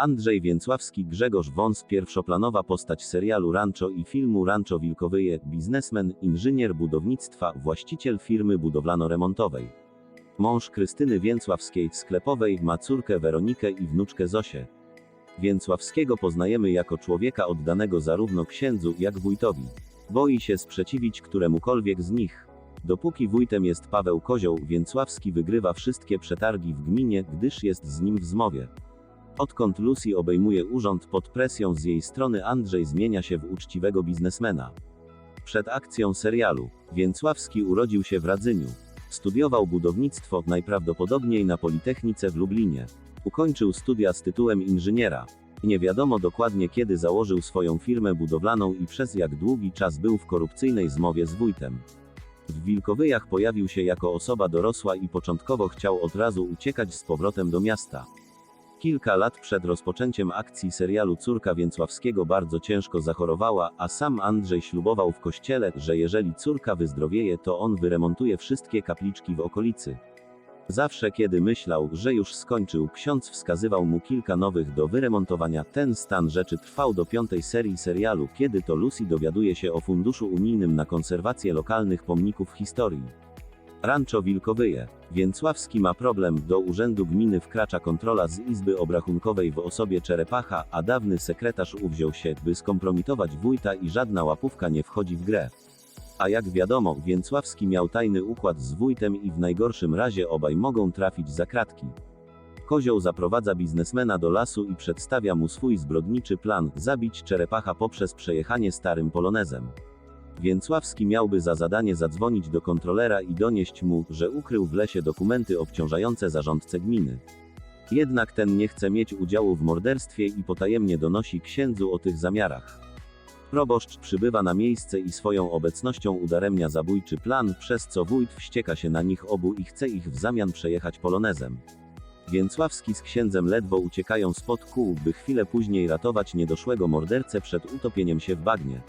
Andrzej Więcławski, Grzegorz Wąs, pierwszoplanowa postać serialu Rancho i filmu Rancho Wilkowyje, biznesmen, inżynier budownictwa, właściciel firmy budowlano-remontowej. Mąż Krystyny Więcławskiej, sklepowej, ma córkę Weronikę i wnuczkę Zosię. Więcławskiego poznajemy jako człowieka oddanego zarówno księdzu, jak wójtowi. Boi się sprzeciwić któremukolwiek z nich. Dopóki wójtem jest Paweł Kozioł, Więcławski wygrywa wszystkie przetargi w gminie, gdyż jest z nim w zmowie. Odkąd Lucy obejmuje urząd pod presją z jej strony Andrzej zmienia się w uczciwego biznesmena. Przed akcją serialu, Więcławski urodził się w Radzyniu. Studiował budownictwo, najprawdopodobniej na Politechnice w Lublinie. Ukończył studia z tytułem inżyniera. Nie wiadomo dokładnie kiedy założył swoją firmę budowlaną i przez jak długi czas był w korupcyjnej zmowie z wójtem. W Wilkowyjach pojawił się jako osoba dorosła i początkowo chciał od razu uciekać z powrotem do miasta. Kilka lat przed rozpoczęciem akcji serialu córka Więcławskiego bardzo ciężko zachorowała, a sam Andrzej ślubował w kościele, że jeżeli córka wyzdrowieje, to on wyremontuje wszystkie kapliczki w okolicy. Zawsze kiedy myślał, że już skończył, ksiądz wskazywał mu kilka nowych do wyremontowania. Ten stan rzeczy trwał do piątej serii serialu, kiedy to Lucy dowiaduje się o funduszu unijnym na konserwację lokalnych pomników historii. Rancho Wilkowyje. Więcławski ma problem, do urzędu gminy wkracza kontrola z Izby Obrachunkowej w osobie Czerepacha, a dawny sekretarz uwziął się, by skompromitować wójta i żadna łapówka nie wchodzi w grę. A jak wiadomo, Więcławski miał tajny układ z wójtem i w najgorszym razie obaj mogą trafić za kratki. Kozioł zaprowadza biznesmena do lasu i przedstawia mu swój zbrodniczy plan zabić Czerepacha poprzez przejechanie starym polonezem. Więcławski miałby za zadanie zadzwonić do kontrolera i donieść mu, że ukrył w lesie dokumenty obciążające zarządcę gminy. Jednak ten nie chce mieć udziału w morderstwie i potajemnie donosi księdzu o tych zamiarach. Proboszcz przybywa na miejsce i swoją obecnością udaremnia zabójczy plan, przez co wójt wścieka się na nich obu i chce ich w zamian przejechać polonezem. Więcławski z księdzem ledwo uciekają spod kół, by chwilę później ratować niedoszłego mordercę przed utopieniem się w bagnie.